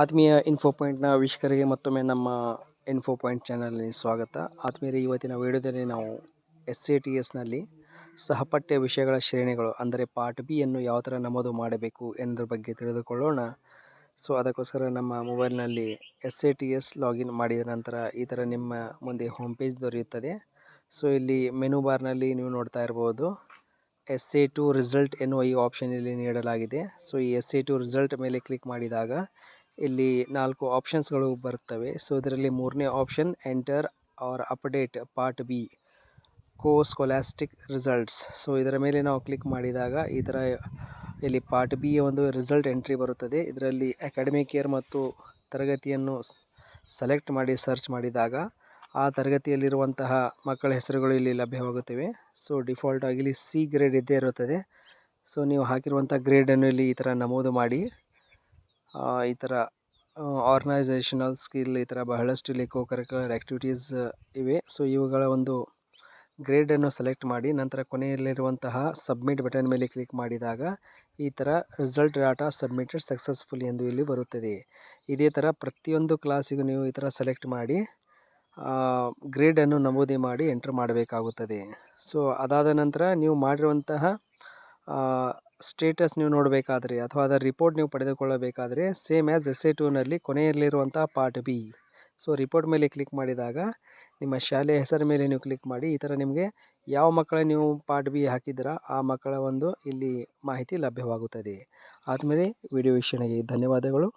ಆತ್ಮೀಯ ಇನ್ಫೋ ಪಾಯಿಂಟ್ನ ವೀಕ್ಷಕರಿಗೆ ಮತ್ತೊಮ್ಮೆ ನಮ್ಮ ಇನ್ಫೋ ಪಾಯಿಂಟ್ ಚಾನಲ್ನಲ್ಲಿ ಸ್ವಾಗತ. ಆತ್ಮೀಯರೇ, ಇವತ್ತಿನ ವಿಡಿಯೋದಲ್ಲಿ ನಾವು ಎಸ್ ಎ ಟಿ ಎಸ್ನಲ್ಲಿ ಸಹಪಠ್ಯ ವಿಷಯಗಳ ಶ್ರೇಣಿಗಳು, ಅಂದರೆ ಪಾರ್ಟ್ ಬಿಯನ್ನು ಯಾವ ಥರ ನಮೂದು ಮಾಡಬೇಕು ಎನ್ನುವುದ್ರ ಬಗ್ಗೆ ತಿಳಿದುಕೊಳ್ಳೋಣ. ಸೊ ಅದಕ್ಕೋಸ್ಕರ ನಮ್ಮ ಮೊಬೈಲ್ನಲ್ಲಿ S A T S login ಮಾಡಿದ ನಂತರ ಈ ಥರ ನಿಮ್ಮ ಮುಂದೆ ಹೋಮ್ ಪೇಜ್ ದೊರೆಯುತ್ತದೆ. ಸೊ ಇಲ್ಲಿ ಮೆನು ಬಾರ್ನಲ್ಲಿ ನೀವು ನೋಡ್ತಾ ಇರ್ಬೋದು ಎಸ್ ಎ ಟು ರಿಸಲ್ಟ್ ಎನ್ನುವ ಈ ಆಪ್ಷನ್ ಇಲ್ಲಿ ನೀಡಲಾಗಿದೆ. ಸೊ ಈ ಎಸ್ ಎ ಟು ರಿಸಲ್ಟ್ ಮೇಲೆ ಕ್ಲಿಕ್ ಮಾಡಿದಾಗ ಇಲ್ಲಿ ನಾಲ್ಕು ಆಪ್ಷನ್ಸ್ಗಳು ಬರುತ್ತವೆ. ಸೊ ಇದರಲ್ಲಿ ಮೂರನೇ option enter or update part B co scholastic results so ಇದರ ಮೇಲೆ ನಾವು ಕ್ಲಿಕ್ ಮಾಡಿದಾಗ ಈ ಥರ ಇಲ್ಲಿ ಪಾರ್ಟ್ ಬಿ ಒಂದು ರಿಸಲ್ಟ್ ಎಂಟ್ರಿ ಬರುತ್ತದೆ. ಇದರಲ್ಲಿ ಅಕಾಡೆಮಿಕ್ ಇಯರ್ ಮತ್ತು ತರಗತಿಯನ್ನು ಸೆಲೆಕ್ಟ್ ಮಾಡಿ ಸರ್ಚ್ ಮಾಡಿದಾಗ ಆ ತರಗತಿಯಲ್ಲಿರುವಂತಹ ಮಕ್ಕಳ ಹೆಸರುಗಳು ಇಲ್ಲಿ ಲಭ್ಯವಾಗುತ್ತವೆ. ಸೊ ಡಿಫಾಲ್ಟ್ ಆಗಿ ಇಲ್ಲಿ ಸಿ ಗ್ರೇಡ್ ಇದ್ದೇ ಇರುತ್ತದೆ. ಸೊ ನೀವು ಹಾಕಿರುವಂಥ ಗ್ರೇಡನ್ನು ಇಲ್ಲಿ ಈ ಥರ ನಮೂದು ಮಾಡಿ. ಈ ಥರ ಆರ್ಗನೈಸೇಷನಲ್ ಸ್ಕಿಲ್ ಈ ಥರ ಬಹಳಷ್ಟು ಇಲ್ಲಿ ಕೋ ಕರಿಕ್ಯುಲರ್ ಆ್ಯಕ್ಟಿವಿಟೀಸ್ ಇವೆ. ಸೊ ಇವುಗಳ ಒಂದು ಗ್ರೇಡನ್ನು ಸೆಲೆಕ್ಟ್ ಮಾಡಿ, ನಂತರ ಕೊನೆಯಲ್ಲಿರುವಂತಹ ಸಬ್ಮಿಟ್ ಬಟನ್ ಮೇಲೆ ಕ್ಲಿಕ್ ಮಾಡಿದಾಗ ಈ ಥರ ರಿಸಲ್ಟ್ ಡಾಟಾ ಸಬ್ಮಿಟೆಡ್ ಸಕ್ಸಸ್ಫುಲ್ ಎಂದು ಇಲ್ಲಿ ಬರುತ್ತದೆ. ಇದೇ ಥರ ಪ್ರತಿಯೊಂದು ಕ್ಲಾಸಿಗೂ ನೀವು ಈ ಥರ ಸೆಲೆಕ್ಟ್ ಮಾಡಿ ಗ್ರೇಡನ್ನು ನಮೂದಿ ಮಾಡಿ ಎಂಟ್ರ್ ಮಾಡಬೇಕಾಗುತ್ತದೆ. ಸೊ ಅದಾದ ನಂತರ ನೀವು ಮಾಡಿರುವಂತಹ ಸ್ಟೇಟಸ್ ನೀವು ನೋಡಬೇಕಾದ್ರೆ ಅಥವಾ ಅದರ ರಿಪೋರ್ಟ್ ನೀವು ಪಡೆದುಕೊಳ್ಳಬೇಕಾದ್ರೆ ಸೇಮ್ ಆ್ಯಸ್ ಎಸ್ ಎ ಟೂನಲ್ಲಿ ಕೊನೆಯಲ್ಲಿರುವಂಥ ಪಾರ್ಟ್ ಬಿ. ಸೊ ರಿಪೋರ್ಟ್ ಮೇಲೆ ಕ್ಲಿಕ್ ಮಾಡಿದಾಗ ನಿಮ್ಮ ಶಾಲೆಯ ಹೆಸರ ಮೇಲೆ ನೀವು ಕ್ಲಿಕ್ ಮಾಡಿ, ಈ ಥರ ನಿಮಗೆ ಯಾವ ಮಕ್ಕಳ ನೀವು ಪಾರ್ಟ್ ಬಿ ಹಾಕಿದ್ದೀರಾ, ಆ ಮಕ್ಕಳ ಒಂದು ಇಲ್ಲಿ ಮಾಹಿತಿ ಲಭ್ಯವಾಗುತ್ತದೆ. ಆದಮೇಲೆ ವಿಡಿಯೋ ವೀಕ್ಷಣೆಗೆ ಧನ್ಯವಾದಗಳು.